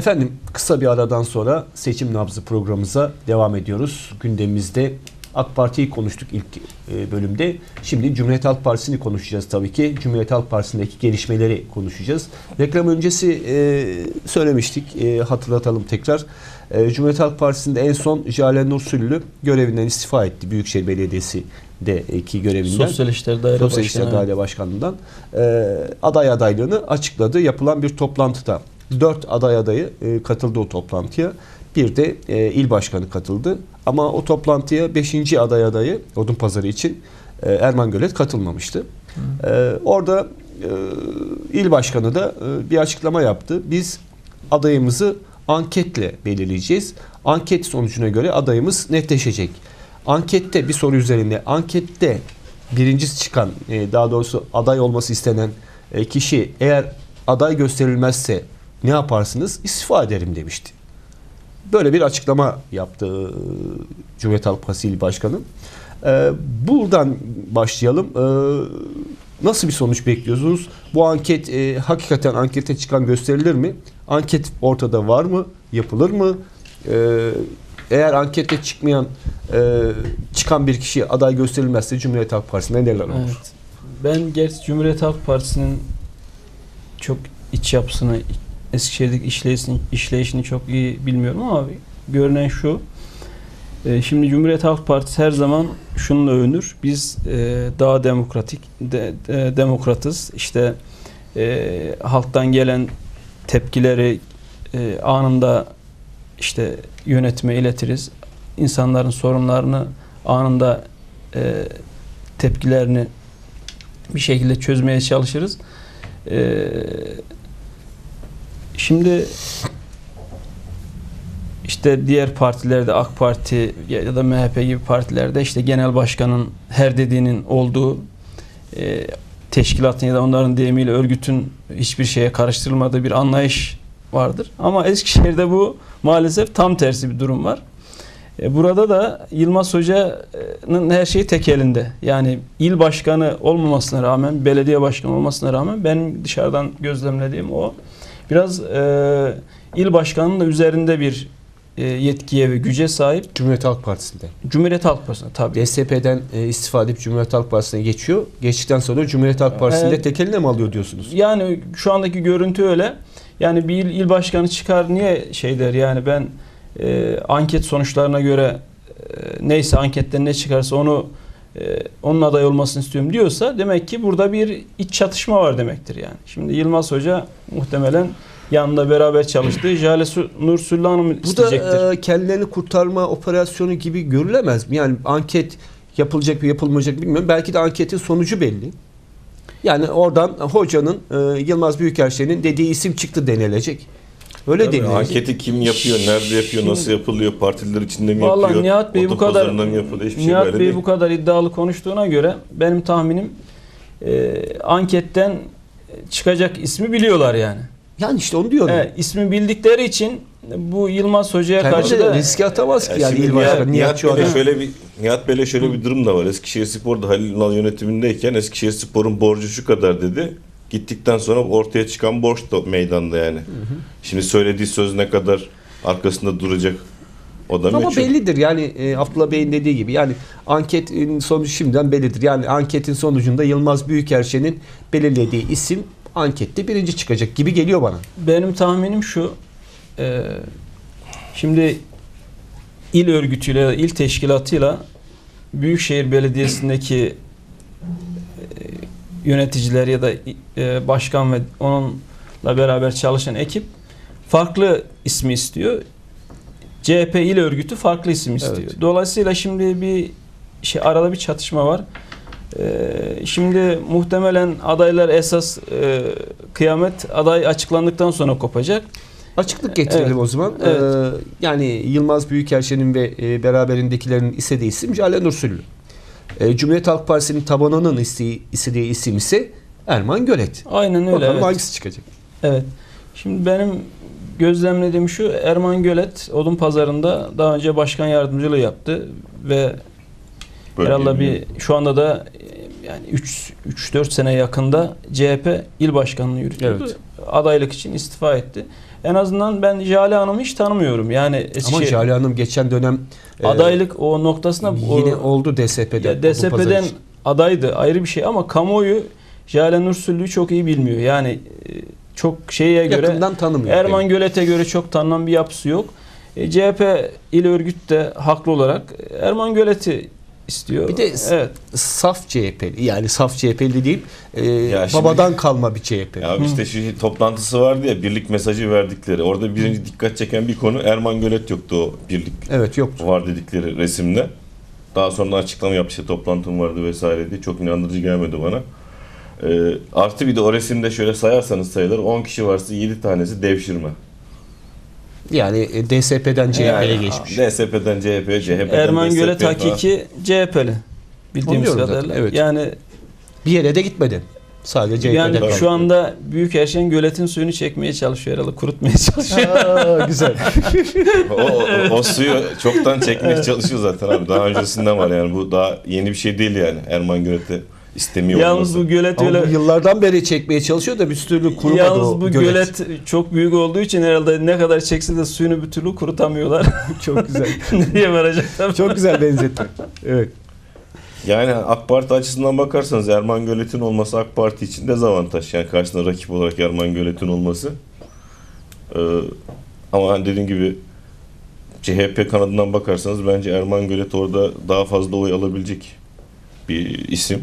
Efendim kısa bir aradan sonra seçim nabzı programımıza devam ediyoruz. Gündemimizde AK Parti'yi konuştuk ilk e, bölümde. Şimdi Cumhuriyet Halk Partisi'ni konuşacağız tabii ki. Cumhuriyet Halk Partisi'ndeki gelişmeleri konuşacağız. Reklam öncesi e, söylemiştik, e, hatırlatalım tekrar. E, Cumhuriyet Halk Partisi'nde en son Jalen Nur Süllü görevinden istifa etti. Büyükşehir Belediyesi'ndeki görevinden. Sosyal İşler Daire Sosyal İşler. Daire Başkanlığı'ndan e, aday adaylığını açıkladı. Yapılan bir toplantıda dört aday adayı e, katıldı o toplantıya. Bir de e, il başkanı katıldı. Ama o toplantıya beşinci aday adayı Odun Pazarı için e, Erman Gölet katılmamıştı. E, orada e, il başkanı da e, bir açıklama yaptı. Biz adayımızı anketle belirleyeceğiz. Anket sonucuna göre adayımız netleşecek. Ankette bir soru üzerinde ankette birincisi çıkan e, daha doğrusu aday olması istenen e, kişi eğer aday gösterilmezse ne yaparsınız? İstifa ederim demişti. Böyle bir açıklama yaptı Cumhuriyet Halk Partisi Başkanı. E, Buradan başlayalım. E, Nasıl bir sonuç bekliyorsunuz? Bu anket e, hakikaten ankete çıkan gösterilir mi? Anket ortada var mı? Yapılır mı? E, eğer ankette çıkmayan e, çıkan bir kişi aday gösterilmezse Cumhuriyet Halk Partisi'ne neler olur? Evet. Ben gerçi Cumhuriyet Halk Partisi'nin çok iç yapısını, Eskişehir'deki işleyişini, işleyişini çok iyi bilmiyorum ama görünen şu. e, Şimdi Cumhuriyet Halk Partisi her zaman şununla övünür. Biz e, daha demokratik, de, de- demokratız. İşte e, halktan gelen tepkileri e, anında işte yönetime iletiriz. İnsanların sorunlarını anında e, tepkilerini bir şekilde çözmeye çalışırız. Ee, şimdi işte diğer partilerde AK Parti ya da MHP gibi partilerde işte genel başkanın her dediğinin olduğu e, teşkilatın ya da onların deyimiyle örgütün hiçbir şeye karıştırılmadığı bir anlayış vardır. Ama Eskişehir'de bu maalesef tam tersi bir durum var. E, Burada da Yılmaz Hoca'nın her şeyi tek elinde. Yani il başkanı olmamasına rağmen, belediye başkanı olmasına rağmen benim dışarıdan gözlemlediğim o. Biraz e, il başkanının da üzerinde bir e, yetkiye ve güce sahip. Cumhuriyet Halk Partisi'nde. Cumhuriyet Halk Partisi'ne tabii. DSP'den e, istifa edip Cumhuriyet Halk Partisi'ne geçiyor. Geçtikten sonra Cumhuriyet Halk Partisi'nde Evet. tek eline mi alıyor diyorsunuz? Yani şu andaki görüntü öyle. Yani bir il, il başkanı çıkar niye şey der yani ben e, anket sonuçlarına göre e, neyse anketten ne çıkarsa onu onun aday olmasını istiyorum diyorsa demek ki burada bir iç çatışma var demektir yani. Şimdi Yılmaz Hoca muhtemelen yanında beraber çalıştığı Jale Nur Süllü Hanım Bu isteyecektir. da e, kendilerini kurtarma operasyonu gibi görülemez mi? Yani anket yapılacak mı yapılmayacak bilmiyorum. Belki de anketin sonucu belli. Yani oradan hocanın e, Yılmaz Büyükerşen'in dediği isim çıktı denilecek. Öyle Tabii, denilecek. anketi kim yapıyor, nerede yapıyor, nasıl yapılıyor, partiler içinde mi Vallahi yapıyor, Nihat Bey bu kadar mı yapılıyor, hiçbir şey Nihat böyle Bey değil. bu kadar iddialı konuştuğuna göre benim tahminim e, anketten çıkacak ismi biliyorlar yani. Yani işte onu diyorum. Evet, ismi bildikleri için bu Yılmaz Hoca'ya karşı da riske atamaz ki Ya yani şimdi il Nihat, Nihat Nihat şu anda. şöyle bir Nihat Bey'le şöyle bir durum da var. Eskişehir Spor'da Halil Ünal yönetimindeyken Eskişehir Spor'un borcu şu kadar dedi. Gittikten sonra ortaya çıkan borç da meydanda yani. Şimdi söylediği söz ne kadar arkasında duracak o da Ama meçhul. bellidir yani e, Abdullah Bey'in dediği gibi yani anketin sonucu şimdiden bellidir. Yani anketin sonucunda Yılmaz Büyükerşen'in belirlediği isim ankette birinci çıkacak gibi geliyor bana. benim tahminim şu. e, şimdi il örgütüyle, il teşkilatıyla Büyükşehir Belediyesi'ndeki yöneticiler ya da e, başkan ve onunla beraber çalışan ekip farklı ismi istiyor. CHP il örgütü farklı isim istiyor. Evet. Dolayısıyla şimdi bir şey arada bir çatışma var. Ee, şimdi muhtemelen adaylar esas e, kıyamet aday açıklandıktan sonra kopacak. Açıklık getirelim Evet. o zaman. Evet. Ee, yani Yılmaz Büyükerşen'in ve e, beraberindekilerin istediği isim Jale Nursüllü. Ee, Cumhuriyet Halk Partisi'nin tabanının istediği, istediği isim ise Erman Gölet. Aynen öyle. Bakalım evet. hangisi çıkacak? Evet. Şimdi benim gözlemlediğim şu Erman Gölet Odun Pazarı'nda daha önce başkan yardımcılığı yaptı ve Bölge herhalde bir şu anda da e, yani 3 3 4 sene yakında CHP il başkanlığı yürütüyordu. Evet. Adaylık için istifa etti. En azından ben Jale Hanım'ı hiç tanımıyorum. Yani Ama Eskişehir Jale Hanım geçen dönem e, adaylık o noktasına yine o, oldu DSP'de. ya DSP'den adaydı ayrı bir şey ama kamuoyu Jale Nursullü'yü çok iyi bilmiyor. Yani e, çok şeye göre yakından tanımıyor. Erman Gölet'e göre çok tanınan bir yapısı yok. E, CHP il örgüt de haklı olarak Erman Gölet'i istiyor. Bir de- evet. saf CHP'li yani saf CHP'li değil e, Ya şimdi- babadan kalma bir CHP. Ya işte şu toplantısı vardı ya birlik mesajı verdikleri. Orada birinci dikkat çeken bir konu Erman Gölet yoktu o birlik Evet yoktu. var dedikleri resimde. Daha sonra açıklama yaptı işte toplantım vardı vesaire diye. Çok inandırıcı gelmedi bana. Ee, artı bir de o resimde şöyle sayarsanız sayılır 10 kişi varsa 7 tanesi devşirme. Yani e, DSP'den CHP'ye Yani, geçmiş. DSP'den CHP'ye, CHP'den Erman falan. hakiki CHP'li. Bildiğimiz zaten, kadarıyla. evet. Yani Bir yere de gitmedi. Sadece CHP'de yani kaldı. şu anda Büyük Erşen Gölet'in suyunu çekmeye çalışıyor herhalde. Kurutmaya çalışıyor. Aa, güzel. O, o, o suyu çoktan çekmeye çalışıyor zaten abi. Daha öncesinden var yani. Bu daha yeni bir şey değil yani. Erman Gölet'i istemiyor Yalnız olması. bu gölet Ama öyle bu yıllardan beri çekmeye çalışıyor da bir türlü kurumadı Yalnız o bu gölet. çok büyük olduğu için herhalde ne kadar çekse de suyunu bir türlü kurutamıyorlar. Çok güzel. Nereye varacaklar? Çok güzel benzetme. Evet. Yani AK Parti açısından bakarsanız Erman Gölet'in olması AK Parti için dezavantaj. Yani karşısında rakip olarak Erman Gölet'in olması. Ee, ama hani dediğim gibi CHP kanadından bakarsanız bence Erman Gölet orada daha fazla oy alabilecek bir isim.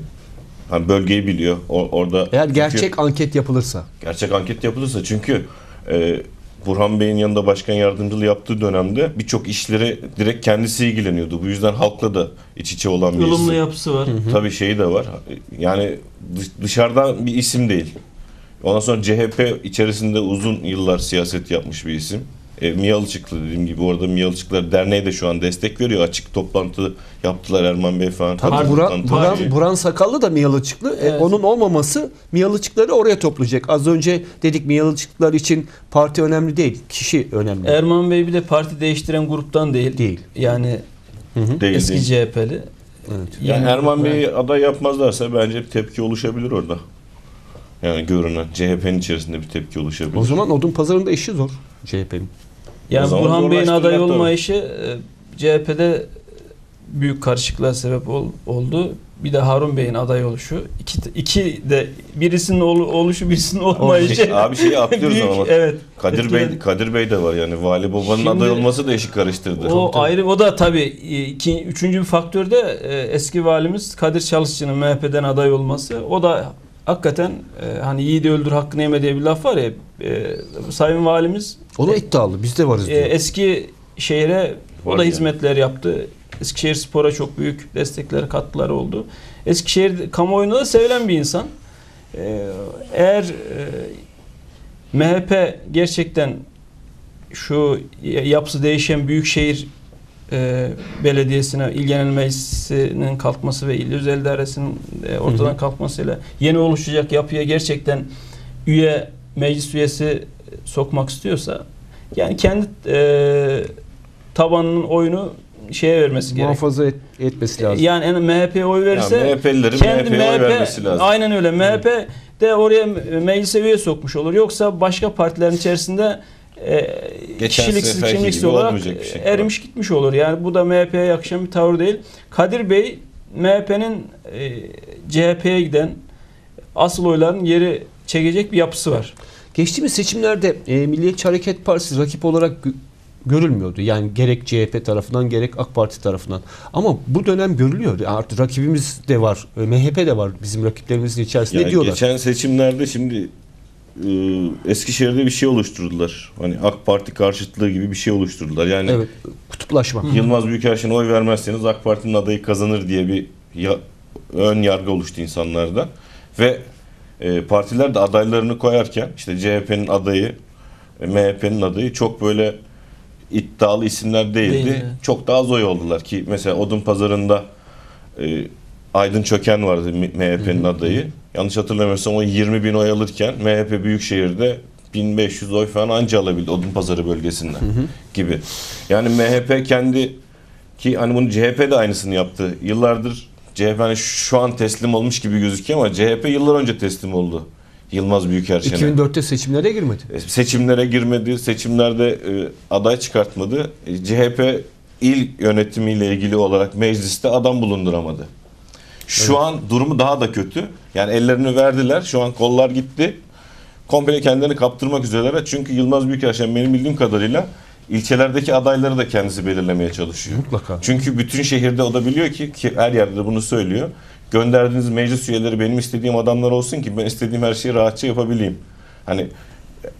Hani bölgeyi biliyor. O- orada Eğer çünkü- gerçek anket yapılırsa. gerçek anket yapılırsa çünkü e, Burhan Bey'in yanında başkan yardımcılığı yaptığı dönemde birçok işleri direkt kendisi ilgileniyordu. Bu yüzden halkla da iç içe olan bir Ilımlı isim. yapısı var. Tabii şeyi de var. Yani dış- dışarıdan bir isim değil. Ondan sonra CHP içerisinde uzun yıllar siyaset yapmış bir isim. E, Miyalıçıklı dediğim gibi orada Miyalıçıklar Derneği de şu an destek veriyor. Açık toplantı yaptılar Erman Bey falan. Tabii Buran, Buran. Buran Sakallı da Miyalıçıklı. E, Evet. onun olmaması Miyalıçıkları oraya toplayacak. Az önce dedik Miyalıçıklar için parti önemli değil. Kişi önemli. Erman Bey bir de parti değiştiren gruptan değil. Değil. Yani Hı hı. değil, eski değil. CHP'li. Evet. Yani Yeni- Erman Bey'i aday yapmazlarsa bence bir tepki oluşabilir orada. Yani görünen CHP'nin içerisinde bir tepki oluşabilir. O zaman odun pazarında işi zor CHP'nin. Yani Burhan Bey'in aday tabii. olmayışı e, CHP'de büyük karışıklığa sebep ol- oldu. Bir de Harun Bey'in aday oluşu. İki, iki de birisinin ol- oluşu birisinin olmayışı. Abi şeyi atlıyoruz ama. evet. Kadir Bey etkiledi. Kadir Bey de var yani Vali Baba'nın Şimdi- aday olması da işi karıştırdı. O ayrı o da tabii e, iki, üçüncü bir faktör de e, eski valimiz Kadir Çalışçı'nın MHP'den aday olması. O da hakikaten e, hani yiğidi öldür hakkını yeme diye bir laf var ya e, Sayın Valimiz O da iddialı. Biz de varız e, diyor. eski şehre o Var da yani. hizmetler yaptı. Eskişehir Spor'a çok büyük destekleri katkıları oldu. Eskişehir kamuoyunda da sevilen bir insan. E, eğer e, MHP gerçekten şu yapısı değişen büyükşehir e, belediyesine il genel meclisinin kalkması ve il özel idaresinin e, ortadan Hı hı. kalkmasıyla yeni oluşacak yapıya gerçekten üye meclis üyesi e, sokmak istiyorsa yani kendi e, tabanının oyunu şeye vermesi gerekiyor. Muhafaza et- etmesi lazım. Yani en MHP'ye oy verirse yani MHP'lilerin kendi MHP'ye oy MHP vermesi lazım. aynen öyle. MHP de oraya meclise üye sokmuş olur. Yoksa başka partilerin içerisinde e, Geçen kişiliksiz, kimliksiz olarak şey. erimiş gitmiş olur. Yani bu da MHP'ye yakışan bir tavır değil. Kadir Bey MHP'nin e, CHP'ye giden asıl oyların yeri çekecek bir yapısı var. Geçtiğimiz seçimlerde e, Milliyetçi Hareket Partisi rakip olarak gö- görülmüyordu. Yani gerek CHP tarafından gerek AK Parti tarafından. Ama bu dönem görülüyor. Artık rakibimiz de var. e, MHP de var bizim rakiplerimizin içerisinde Yani diyorlar. geçen seçimlerde şimdi e, Eskişehir'de bir şey oluşturdular. Hani AK Parti karşıtlığı gibi bir şey oluşturdular. Yani Evet. Kutuplaşma. Yılmaz Büyükelçin'e oy vermezseniz AK Parti'nin adayı kazanır diye bir ya- ön yargı oluştu insanlarda. Ve e, partiler de adaylarını koyarken işte CHP'nin adayı, e, MHP'nin adayı çok böyle iddialı isimler değildi. Değildi. Çok daha az oy oldular ki mesela Odun Pazarı'nda e, Aydın Çöken vardı MHP'nin adayı. Yanlış hatırlamıyorsam o 20 bin oy alırken MHP Büyükşehir'de 1500 oy falan anca alabildi Odun Pazarı bölgesinden gibi. Yani MHP kendi ki hani bunu CHP de aynısını yaptı. Yıllardır CHP hani şu an teslim olmuş gibi gözüküyor ama CHP yıllar önce teslim oldu. Yılmaz Büyükerşen'e. 2004'te seçimlere girmedi. E, Seçimlere girmedi, seçimlerde e, aday çıkartmadı. E, CHP il yönetimiyle ilgili olarak mecliste adam bulunduramadı. Şu an durumu daha da kötü. Yani ellerini verdiler. Şu an kollar gitti. Komple kendilerini kaptırmak üzereler. Çünkü Yılmaz Büyükerşen benim bildiğim kadarıyla İlçelerdeki adayları da kendisi belirlemeye çalışıyor. Mutlaka. Çünkü bütün şehirde o da biliyor ki, ki her yerde de bunu söylüyor. Gönderdiğiniz meclis üyeleri benim istediğim adamlar olsun ki ben istediğim her şeyi rahatça yapabileyim. Hani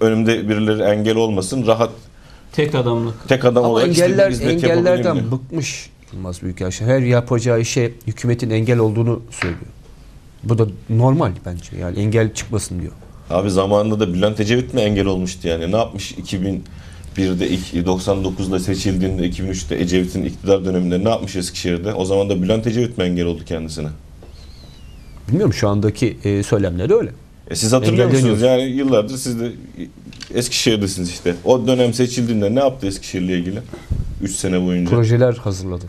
önümde birileri engel olmasın, rahat tek adamlık. Tek adam Ama olarak engeller, engellerden bıkmış Yılmaz Büyükelçin. Her yapacağı işe hükümetin engel olduğunu söylüyor. Bu da normal bence. Yani engel çıkmasın diyor. Abi zamanında da Bülent Ecevit mi engel olmuştu yani? Ne yapmış 2000 1'de 99'da seçildiğinde 2003'te Ecevit'in iktidar döneminde ne yapmış Eskişehir'de? O zaman da Bülent Ecevit mi engel oldu kendisine? Bilmiyorum şu andaki e, söylemleri öyle. E siz hatırlıyor Engel musunuz? Yani yıllardır siz de Eskişehir'desiniz işte. O dönem seçildiğinde ne yaptı Eskişehir'le ilgili? 3 sene boyunca. Projeler hazırladı.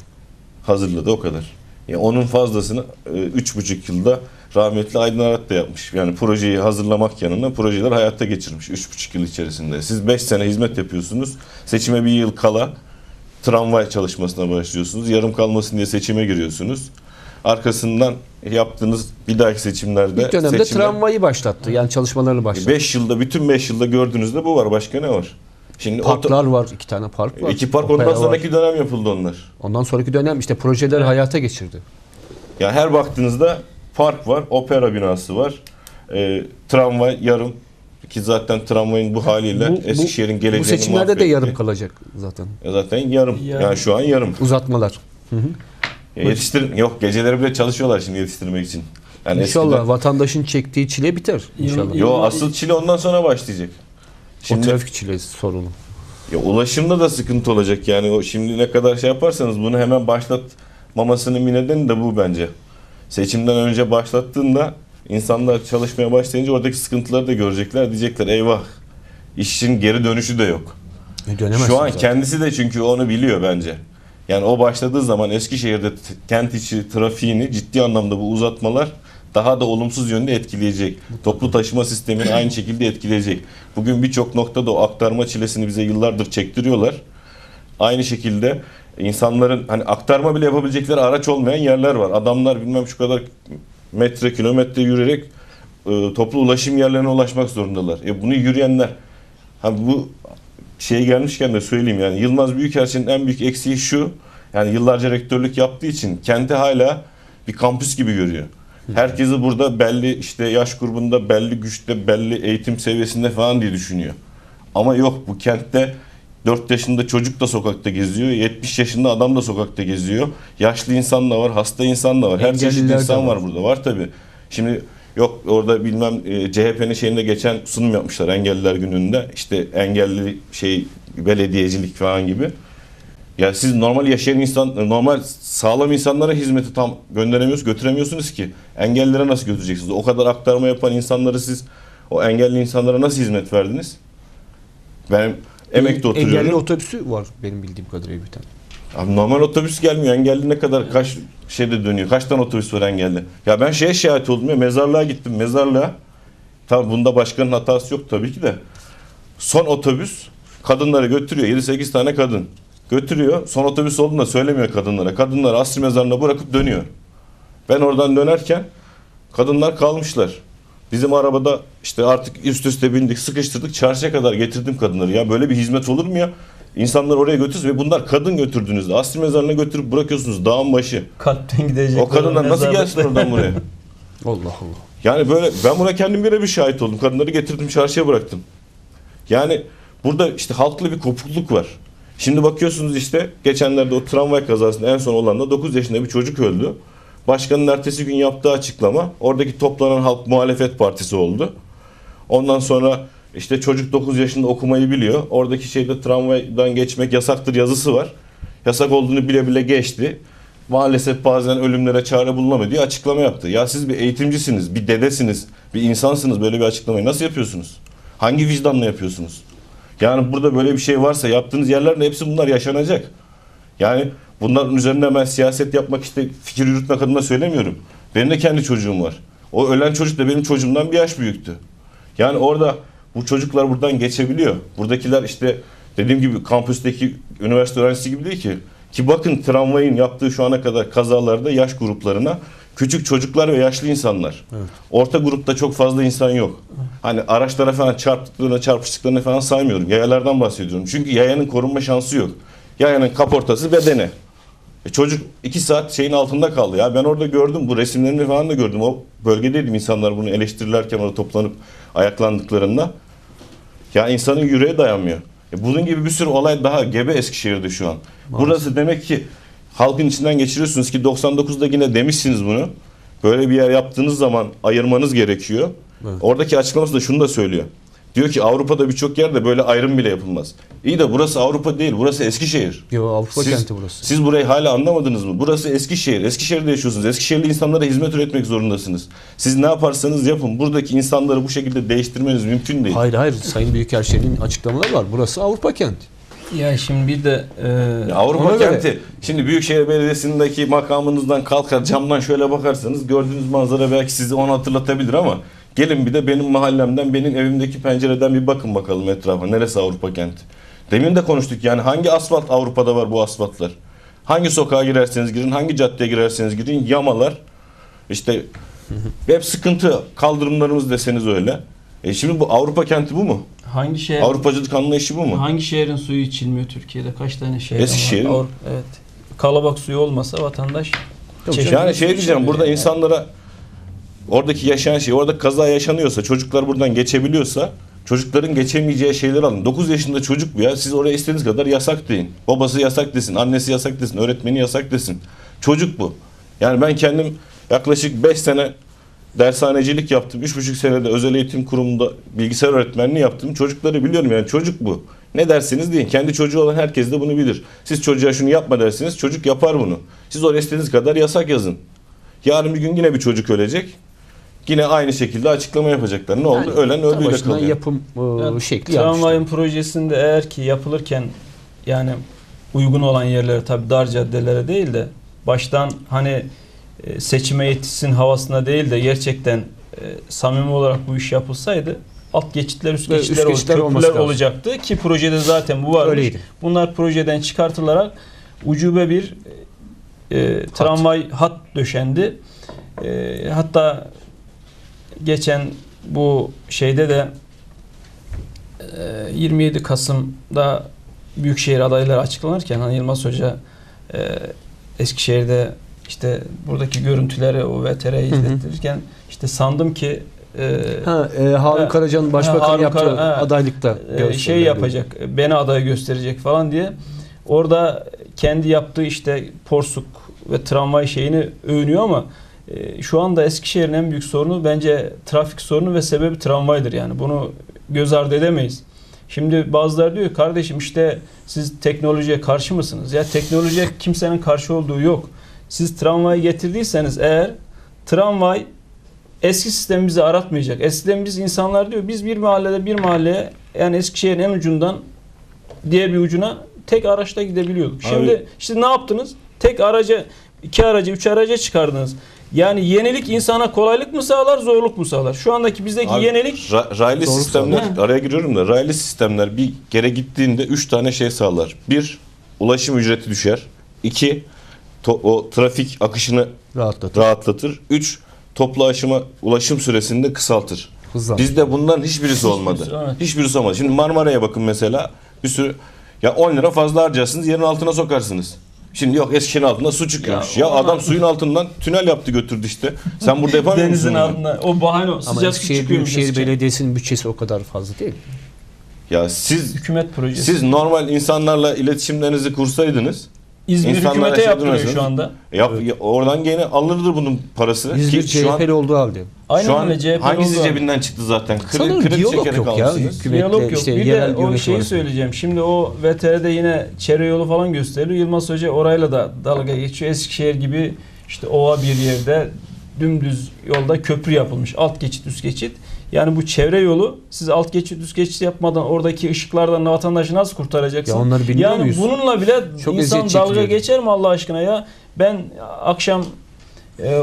Hazırladı o kadar. Yani onun fazlasını e, 3,5 yılda rahmetli Aydın Arat da yapmış. Yani projeyi hazırlamak yanına projeler hayatta geçirmiş 3,5 yıl içerisinde. Siz 5 sene hizmet yapıyorsunuz. Seçime bir yıl kala tramvay çalışmasına başlıyorsunuz. Yarım kalmasın diye seçime giriyorsunuz. Arkasından yaptığınız bir dahaki seçimlerde İlk dönemde seçimler- tramvayı başlattı. Yani çalışmalarını başlattı. 5 yılda bütün 5 yılda gördüğünüzde bu var. Başka ne var? Şimdi o Parklar var. iki tane park var. iki park ondan var. sonraki dönem yapıldı onlar. Ondan sonraki dönem işte projeleri hayata geçirdi. Ya her baktığınızda park var, opera binası var, e, tramvay yarım ki zaten tramvayın bu haliyle Bu- bu- Eskişehir'in geleceğini Bu seçimlerde de yarım kalacak zaten. Ya zaten yarım. Yarım. Yani şu an yarım. Uzatmalar. Ya yetiştir yok geceleri bile çalışıyorlar şimdi yetiştirmek için. Yani İnşallah eskiden- vatandaşın çektiği çile biter. İnşallah. Yo asıl çile ondan sonra başlayacak. o Şimdi trafik çilesi sorunu. Ya ulaşımda da sıkıntı olacak yani o şimdi ne kadar şey yaparsanız bunu hemen başlatmamasının bir nedeni de bu bence. Seçimden önce başlattığında insanlar çalışmaya başlayınca oradaki sıkıntıları da görecekler. Diyecekler eyvah işin geri dönüşü de yok. E, Şu an zaten. kendisi de çünkü onu biliyor bence. Yani o başladığı zaman Eskişehir'de kent içi trafiğini ciddi anlamda bu uzatmalar daha da olumsuz yönde etkileyecek. Toplu taşıma sistemini aynı şekilde etkileyecek. Bugün birçok noktada o aktarma çilesini bize yıllardır çektiriyorlar. Aynı şekilde insanların hani aktarma bile yapabilecekleri araç olmayan yerler var. Adamlar bilmem şu kadar metre kilometre yürüyerek e, toplu ulaşım yerlerine ulaşmak zorundalar. E bunu yürüyenler ha bu şey gelmişken de söyleyeyim yani Yılmaz Büyükelçinin en büyük eksiği şu. Yani yıllarca rektörlük yaptığı için kenti hala bir kampüs gibi görüyor. Herkesi burada belli işte yaş grubunda, belli güçte, belli eğitim seviyesinde falan diye düşünüyor. Ama yok bu kentte 4 yaşında çocuk da sokakta geziyor, 70 yaşında adam da sokakta geziyor. Yaşlı insan da var, hasta insan da var. Her çeşit insan var. var. burada. Var tabi. Şimdi yok orada bilmem e, CHP'nin şeyinde geçen sunum yapmışlar engelliler gününde. İşte engelli şey belediyecilik falan gibi. Ya siz normal yaşayan insan, normal sağlam insanlara hizmeti tam gönderemiyorsunuz, götüremiyorsunuz ki. Engellilere nasıl götüreceksiniz? O kadar aktarma yapan insanları siz o engelli insanlara nasıl hizmet verdiniz? Ben emekli Engelli oturuyorum. otobüsü var benim bildiğim kadarıyla bir tane. Abi normal otobüs gelmiyor. Engelli ne kadar kaç şeyde dönüyor? Kaç tane otobüs var engelli? Ya ben şeye şahit oldum ya mezarlığa gittim. Mezarlığa tabi bunda başkanın hatası yok tabii ki de. Son otobüs kadınları götürüyor. 7-8 tane kadın. Götürüyor. Son otobüs olduğunu da söylemiyor kadınlara. Kadınları asri mezarına bırakıp dönüyor. Ben oradan dönerken kadınlar kalmışlar. Bizim arabada işte artık üst üste bindik, sıkıştırdık, çarşıya kadar getirdim kadınları. Ya böyle bir hizmet olur mu ya? İnsanlar oraya götürürüz ve bunlar kadın götürdüğünüzde asri mezarına götürüp bırakıyorsunuz dağın başı. Kalpten gidecek. O kadınlar nasıl gelsin oradan buraya? Allah Allah. Yani böyle ben buna kendim bir şahit oldum. Kadınları getirdim çarşıya bıraktım. Yani burada işte halkla bir kopukluk var. Şimdi bakıyorsunuz işte geçenlerde o tramvay kazasında en son olan da 9 yaşında bir çocuk öldü. Başkanın ertesi gün yaptığı açıklama oradaki toplanan halk muhalefet partisi oldu. Ondan sonra işte çocuk 9 yaşında okumayı biliyor. Oradaki şeyde tramvaydan geçmek yasaktır yazısı var. Yasak olduğunu bile bile geçti. Maalesef bazen ölümlere çare bulunamıyor diye açıklama yaptı. Ya siz bir eğitimcisiniz, bir dedesiniz, bir insansınız böyle bir açıklamayı nasıl yapıyorsunuz? Hangi vicdanla yapıyorsunuz? Yani burada böyle bir şey varsa yaptığınız yerlerin hepsi bunlar yaşanacak. Yani bunların üzerine ben siyaset yapmak işte fikir yürütmek adına söylemiyorum. Benim de kendi çocuğum var. O ölen çocuk da benim çocuğumdan bir yaş büyüktü. Yani orada bu çocuklar buradan geçebiliyor. Buradakiler işte dediğim gibi kampüsteki üniversite öğrencisi gibi değil ki. Ki bakın tramvayın yaptığı şu ana kadar kazalarda yaş gruplarına küçük çocuklar ve yaşlı insanlar. Orta grupta çok fazla insan yok. Hani araçlara falan çarptıklarına, çarpıştıklarına falan saymıyorum. Yayalardan bahsediyorum. Çünkü yayanın korunma şansı yok. Yayanın kaportası bedene. E çocuk iki saat şeyin altında kaldı ya. Ben orada gördüm bu resimlerini falan da gördüm. O bölgedeydim insanlar bunu eleştirirlerken orada toplanıp ayaklandıklarında. Ya insanın yüreğe dayanmıyor. E bunun gibi bir sürü olay daha gebe Eskişehir'de şu an. Burası demek ki halkın içinden geçiriyorsunuz ki 99'da yine demişsiniz bunu. Böyle bir yer yaptığınız zaman ayırmanız gerekiyor. Evet. Oradaki açıklaması da şunu da söylüyor. Diyor ki Avrupa'da birçok yerde böyle ayrım bile yapılmaz. İyi de burası Avrupa değil, burası Eskişehir. Yo, Avrupa Siz- kenti burası. Siz burayı hala anlamadınız mı? Burası Eskişehir. Eskişehir'de yaşıyorsunuz. Eskişehirli insanlara hizmet üretmek zorundasınız. Siz ne yaparsanız yapın. Buradaki insanları bu şekilde değiştirmeniz mümkün değil. Hayır hayır Sayın Büyükelçinin açıklamaları var. Burası Avrupa kenti. Ya şimdi bir de e, Ya Avrupa Ona göre- kenti. Şimdi Büyükşehir Belediyesi'ndeki makamınızdan kalkar camdan şöyle bakarsanız gördüğünüz manzara belki sizi onu hatırlatabilir ama gelin bir de benim mahallemden, benim evimdeki pencereden bir bakın bakalım etrafa. Neresi Avrupa kenti? Demin de konuştuk yani hangi asfalt Avrupa'da var bu asfaltlar? Hangi sokağa girerseniz girin, hangi caddeye girerseniz girin yamalar. İşte hep sıkıntı. Kaldırımlarımız deseniz öyle. E şimdi bu Avrupa kenti bu mu? hangi şehir Avrupacılık anlayışı bu mu? hangi şehrin suyu içilmiyor Türkiye'de? Kaç tane şehir Eskişehir'in- var? Avrupa- Evet. Kalabalık suyu olmasa vatandaş çeşmeden Yani su şey diyeceğim burada yani. insanlara oradaki yaşayan şey orada kaza yaşanıyorsa çocuklar buradan geçebiliyorsa çocukların geçemeyeceği şeyleri alın. 9 yaşında çocuk bu ya siz oraya istediğiniz kadar yasak deyin. Babası yasak desin, annesi yasak desin, öğretmeni yasak desin. Çocuk bu. Yani ben kendim yaklaşık 5 sene dershanecilik yaptım. 3,5 senede özel eğitim kurumunda bilgisayar öğretmenliği yaptım. Çocukları biliyorum yani çocuk bu. Ne derseniz deyin. Kendi çocuğu olan herkes de bunu bilir. Siz çocuğa şunu yapma dersiniz çocuk yapar bunu. Siz oraya istediğiniz kadar yasak yazın. Yarın bir gün yine bir çocuk ölecek. Yine aynı şekilde açıklama yapacaklar. Ne oldu? Yani Ölen başına kalıyor. yapım e, Yani şekli Tramvayın projesinde eğer ki yapılırken yani uygun olan yerlere tabi dar caddelere değil de baştan hani e, seçime yetişsin havasına değil de gerçekten e, samimi olarak bu iş yapılsaydı alt geçitler üst geçitler, üst geçitler ol- olması köprüler lazım. olacaktı ki projede zaten bu varmış. Öyleydi. Bunlar projeden çıkartılarak ucube bir e, tramvay hat döşendi. E, hatta geçen bu şeyde de e, 27 Kasım'da Büyükşehir adayları açıklanırken hani Yılmaz Hoca e, Eskişehir'de işte buradaki görüntüleri o hı. izlettirirken işte sandım ki e, Ha, e, Harun Ha, Karaca'nın başbakan Harun yaptığı ha, adaylıkta e, şey yapacak, beni aday gösterecek falan diye. Orada kendi yaptığı işte porsuk ve tramvay şeyini övünüyor ama e, şu anda Eskişehir'in en büyük sorunu bence trafik sorunu ve sebebi tramvaydır yani. Bunu göz ardı edemeyiz. Şimdi bazıları diyor kardeşim işte siz teknolojiye karşı mısınız? Ya teknolojiye kimsenin karşı olduğu yok. Siz tramvayı getirdiyseniz eğer tramvay eski sistemi bizi aratmayacak. Eskiden biz insanlar diyor biz bir mahallede bir mahalleye yani Eskişehir'in en ucundan diğer bir ucuna tek araçla gidebiliyorduk. Şimdi Abi- işte ne yaptınız? Tek araca, iki araca, üç araca çıkardınız. Yani yenilik insana kolaylık mı sağlar, zorluk mu sağlar? Şu andaki bizdeki Abi, yenilik ra- raylı sistemler, söylüyorsun. araya giriyorum da raylı sistemler bir kere gittiğinde 3 tane şey sağlar. Bir, ulaşım ücreti düşer. İki, o trafik akışını rahatlatır. rahatlatır. Üç, toplu aşıma ulaşım süresini de kısaltır. Hızlandır. Bizde bunların hiçbirisi olmadı. Hiçbirisi, evet. Hiçbirisi olmadı. Şimdi Marmara'ya bakın mesela. Bir sürü ya 10 lira fazla harcarsınız yerin altına sokarsınız. Şimdi yok Eskişehir'in altında su çıkıyormuş. Ya, Ya onlar- adam suyun altından tünel yaptı götürdü işte. Sen burada yapamıyor musun? denizin bunu? altında o bahane o Ama sıcak su Eskişehir çıkıyormuş Büyükşehir Eskişehir. Belediyesi'nin bütçesi o kadar fazla değil. Ya siz Hükümet projesi. siz normal insanlarla iletişimlerinizi kursaydınız. İzmir insanlara hükümete yaptırıyor şu anda. Yap, ya oradan gene alınırdı bunun parası. İzmir Ki şu an, CHP'li olduğu halde. Aynen şu an öyle CHP hangisi oldu. cebinden çıktı zaten? Kredi, Sanırım kredi diyalog yok ya. Hükümetle Diyalog yok. işte bir de o şeyi arasında. söyleyeceğim. Şimdi o VTR'de yine çevre yolu falan gösteriliyor. Yılmaz Hoca orayla da dalga geçiyor. Eskişehir gibi işte ova bir yerde dümdüz yolda köprü yapılmış. Alt geçit, üst geçit. Yani bu çevre yolu siz alt geçit, üst geçit yapmadan oradaki ışıklardan vatandaşı nasıl kurtaracaksın? Ya onları bilmiyor yani muyuz? bununla bile Çok insan dalga geçer mi Allah aşkına ya? Ben akşam e,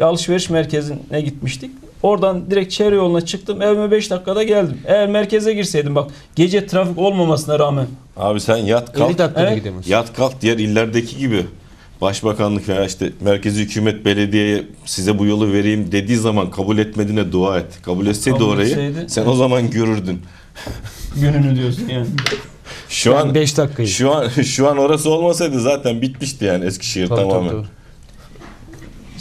alışveriş merkezine gitmiştik. Oradan direkt çevre yoluna çıktım. Evime 5 dakikada geldim. Eğer merkeze girseydim bak gece trafik olmamasına rağmen Abi sen yat 50 kalk. dakikada Evet. Yat kalk diğer illerdeki gibi. Başbakanlık veya işte merkezi hükümet belediyeye size bu yolu vereyim dediği zaman kabul etmediğine dua et. Kabul etseydi Kabul orayı etseydi- sen o zaman görürdün. gününü diyorsun yani. Şu an 5 dakikayı. şu an şu an orası olmasaydı zaten bitmişti yani Eskişehir Tabii, tabii, tamamen. tabii.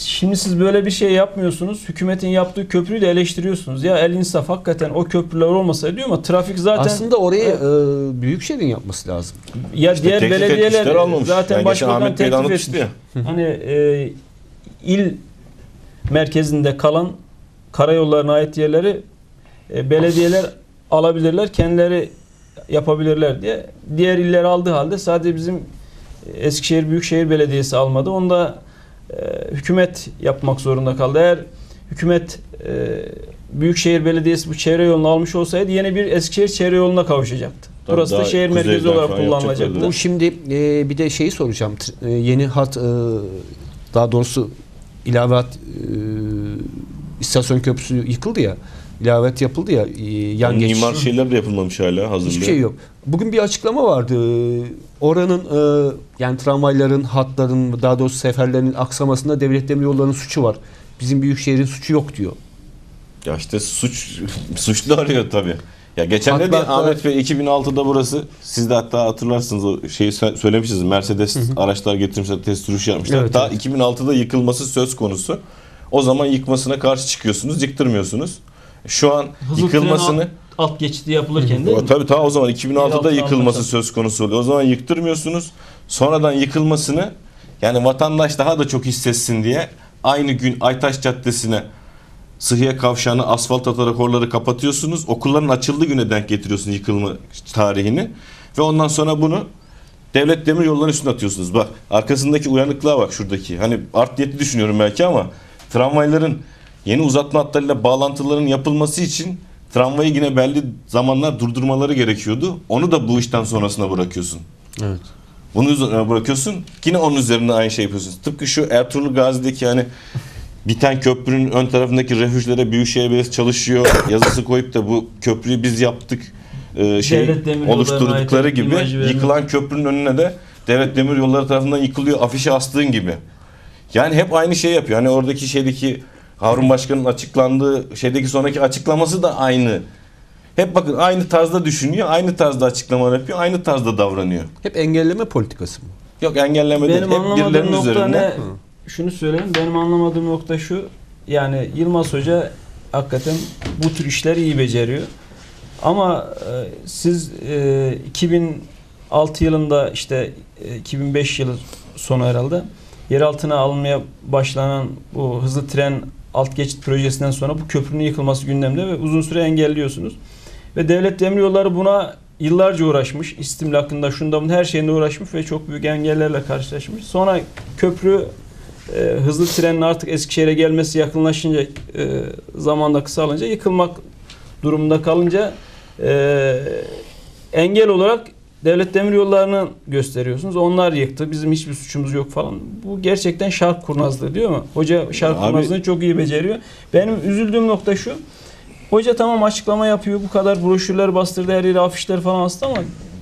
Şimdi siz böyle bir şey yapmıyorsunuz. Hükümetin yaptığı köprüyü de eleştiriyorsunuz. Ya el insaf hakikaten o köprüler olmasaydı diyor ama trafik zaten Aslında orayı Evet. e, Büyükşehir'in yapması lazım. ya İşte diğer belediyeler almamış. zaten Yani başbakan teklif etmiş. Hani e, il merkezinde kalan karayollarına ait yerleri e, belediyeler alabilirler, kendileri yapabilirler diye. Diğer iller aldığı halde sadece bizim Eskişehir Büyükşehir Belediyesi almadı. Onu da e, hükümet yapmak zorunda kaldı. Eğer hükümet e, Büyükşehir Belediyesi bu çevre yolunu almış olsaydı yeni bir Eskişehir çevre yoluna kavuşacaktı. Tabii Burası da şehir merkezi olarak kullanılacaktı. Bu şimdi e, bir de şeyi soracağım. E, yeni hat e, daha doğrusu ilavet e, istasyon köprüsü yıkıldı ya. İlavet yapıldı ya. E, yan Yani geçiş. mimar şeyler de yapılmamış hala hazırlığı. Hiçbir şey yok. Bugün bir açıklama vardı. Oranın e, yani tramvayların, hatların, daha doğrusu seferlerin aksamasında devlet demiryollarının suçu var. Bizim büyükşehirin suçu yok diyor. Ya işte suç suçlu arıyor tabii. Ya geçen Hatta- Ahmet Bey 2006'da burası siz de hatta hatırlarsınız o şeyi sö- söylemişsiniz. Mercedes araçlar getirmişler test sürüşü yapmışlar. Evet, Ta evet. 2006'da yıkılması söz konusu. O zaman yıkmasına karşı çıkıyorsunuz, yıktırmıyorsunuz. Şu an Hızlı yıkılmasını alt, alt geçidi yapılırken değil mi? tabii ta o zaman 2006'da Yeraltı yıkılması söz konusu oluyor. O zaman yıktırmıyorsunuz. Sonradan yıkılmasını yani vatandaş daha da çok hissetsin diye aynı gün Aytaş Caddesi'ne Sıhhiye kavşağını asfalt atarak oraları kapatıyorsunuz. Okulların açıldığı güne denk getiriyorsunuz yıkılma tarihini. Ve ondan sonra bunu devlet demir yollarının üstüne atıyorsunuz. Bak arkasındaki uyanıklığa bak şuradaki. Hani art niyetli düşünüyorum belki ama tramvayların yeni uzatma hatlarıyla bağlantıların yapılması için tramvayı yine belli zamanlar durdurmaları gerekiyordu. Onu da bu işten sonrasına bırakıyorsun. Evet. Bunu üzerine bırakıyorsun. Yine onun üzerine aynı şey yapıyorsun. Tıpkı şu Ertuğrul Gazi'deki hani biten köprünün ön tarafındaki refüjlere Büyükşehir Belediyesi çalışıyor yazısı koyup da bu köprüyü biz yaptık e, şey oluşturdukları gibi vermek. yıkılan köprünün önüne de Devlet Demiryolları tarafından yıkılıyor afişi astığın gibi. Yani hep aynı şey yapıyor. Hani oradaki şeydeki Harun Başkan'ın açıklandığı şeydeki sonraki açıklaması da aynı. Hep bakın aynı tarzda düşünüyor, aynı tarzda açıklamalar yapıyor, aynı tarzda davranıyor. Hep engelleme politikası mı? Yok engelleme değil. Benim Hep anlamadığım birilerinin nokta üzerinde. ne? Şunu söyleyeyim. Benim anlamadığım nokta şu. Yani Yılmaz Hoca hakikaten bu tür işleri iyi beceriyor. Ama e, siz e, 2006 yılında işte e, 2005 yılı sonu herhalde yer altına alınmaya başlanan bu hızlı tren alt geçit projesinden sonra bu köprünün yıkılması gündemde ve uzun süre engelliyorsunuz. Ve devlet demiryolları buna yıllarca uğraşmış. İstimlakında şunda bunun her şeyinde uğraşmış ve çok büyük engellerle karşılaşmış. Sonra köprü e, hızlı trenin artık Eskişehir'e gelmesi yakınlaşınca e, zamanda kısalınca yıkılmak durumunda kalınca e, engel olarak devlet demiryollarını gösteriyorsunuz. Onlar yıktı. Bizim hiçbir suçumuz yok falan. Bu gerçekten şark kurnazlığı diyor mu? Hoca şark Abi- kurnazlığını çok iyi beceriyor. Benim üzüldüğüm nokta şu. Hoca tamam açıklama yapıyor. Bu kadar broşürler bastırdı. Her yere afişler falan astı ama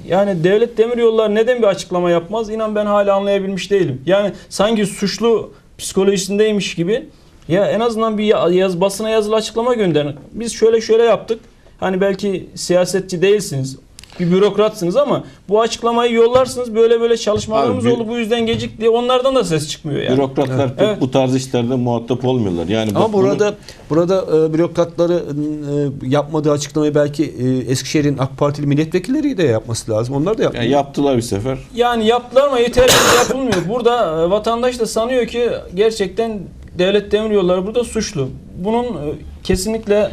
yani devlet demiryolları neden bir açıklama yapmaz? İnan ben hala anlayabilmiş değilim. Yani sanki suçlu psikolojisindeymiş gibi ya en azından bir ya- yaz basına yazılı açıklama gönderin. Biz şöyle şöyle yaptık. Hani belki siyasetçi değilsiniz. Bir bürokratsınız ama bu açıklamayı yollarsınız. Böyle böyle çalışmalarımız Abi, oldu. Bu yüzden gecikti. Onlardan da ses çıkmıyor yani. Bürokratlar pek Evet. bu tarz işlerde muhatap olmuyorlar. Yani Ama bak bunu- burada burada e, bürokratları e, yapmadığı açıklamayı belki e, Eskişehir'in AK Partili milletvekilleri de yapması lazım. Onlar da yapmıyor. yani yaptılar bir sefer. Yani yaptılar ama yeterli yapılmıyor. Burada e, vatandaş da sanıyor ki gerçekten devlet demiryolları burada suçlu. Bunun e, kesinlikle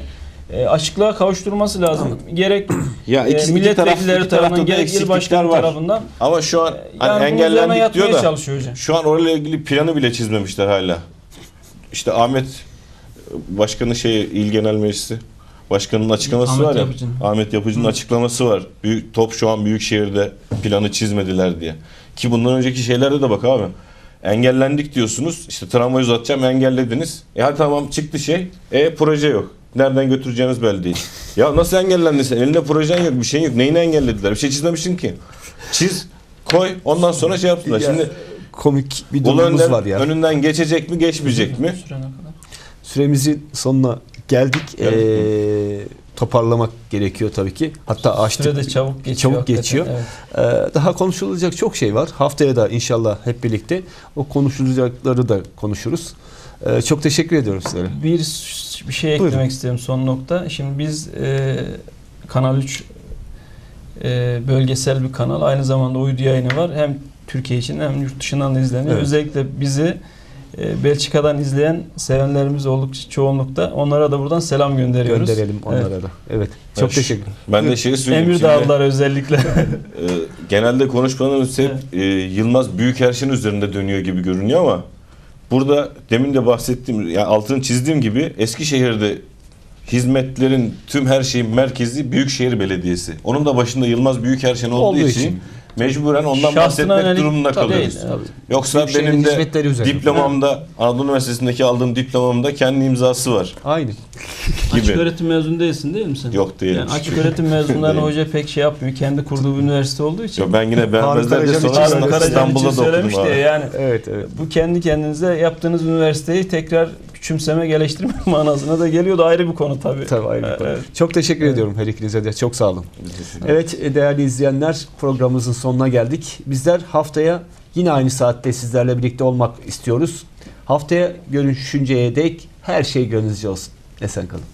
e, açıklığa kavuşturması lazım. Gerek Ya e, iki milletvekilleri tarafta, iki tarafından tarafta da gerek il eksiklikler başkanı var. tarafından Ama şu an e, hani yani engellendik diyor da çalışıyor hocam. şu an orayla ilgili planı bile çizmemişler hala. İşte Ahmet Başkanı şey İl Genel Meclisi Başkanının açıklaması Ahmet var ya. Yapıcı'nın. Ahmet Yapıcı'nın açıklaması var. Büyük top şu an büyük şehirde planı çizmediler diye. Ki bundan önceki şeylerde de bak abi. engellendik diyorsunuz. İşte tramvayı uzatacağım engellediniz. E hadi tamam çıktı şey. E proje yok. Nereden götüreceğiniz belli değil. ya nasıl engellendin sen? Elinde projen yok, bir şeyin yok. Neyini engellediler? Bir şey çizmemişsin ki. Çiz, koy. Ondan sonra şey yaptılar. Ya, Şimdi komik bir durumumuz önden, var ya. önünden geçecek mi, geçmeyecek mi? Süremizin sonuna geldik. Evet. Ee, toparlamak gerekiyor tabii ki. Hatta açtık. Süre de çabuk geçiyor. Çabuk geçiyor. evet. Ee, daha konuşulacak çok şey var. Haftaya da inşallah hep birlikte o konuşulacakları da konuşuruz. Ee, çok teşekkür ediyorum sizlere. Bir, bir şey Buyurun. eklemek istiyorum son nokta. Şimdi biz e, Kanal 3 e, bölgesel bir kanal. Aynı zamanda uydu yayını var. Hem Türkiye için hem yurt dışından da izleniyor. Evet. Özellikle bizi e, Belçika'dan izleyen sevenlerimiz oldukça çoğunlukta. Onlara da buradan selam gönderiyoruz. Gönderelim onlara Evet. da. Evet. Çok şu- teşekkür Ben de şeyi söyleyeyim. Emir Dağlılar özellikle. e, genelde konuşmalarımız hep e, Yılmaz Büyükerşen üzerinde dönüyor gibi görünüyor ama burada demin de bahsettiğim, yani altını çizdiğim gibi Eskişehir'de hizmetlerin tüm her şeyin merkezi Büyükşehir Belediyesi. Onun da başında Yılmaz Büyükerşen olduğu, Olduğu için, için. Mecburen ondan Şahsına bahsetmek yönelik durumunda tabii kalıyoruz. değil. Yoksa Büyükşehir'in benim de üzerine. diplomamda Anadolu Üniversitesi'ndeki aldığım diplomamda kendi imzası var Aynı. Açık gibi. öğretim mezunu değilsin değil mi sen? Yok değilim. Yani açık öğretim mezunlarına Değilim. hoca pek şey yapmıyor. Kendi kurduğu bir üniversite olduğu için. Yo, ben yine Harun beğenmezler de Karacan için sonrasında söylemiş. Karacan için İstanbul'da da okudum abi. yani. Evet, evet. Bu kendi kendinize yaptığınız üniversiteyi tekrar küçümseme, geliştirme manasına da geliyor da ayrı bir konu tabii. Tabii aynı Evet. konu. Çok teşekkür ediyorum her ikinize de. Çok sağ olun. Evet değerli izleyenler programımızın sonuna geldik. Bizler haftaya yine aynı saatte sizlerle birlikte olmak istiyoruz. Haftaya görüşünceye dek her şey gönlünüzce olsun. Esen kalın.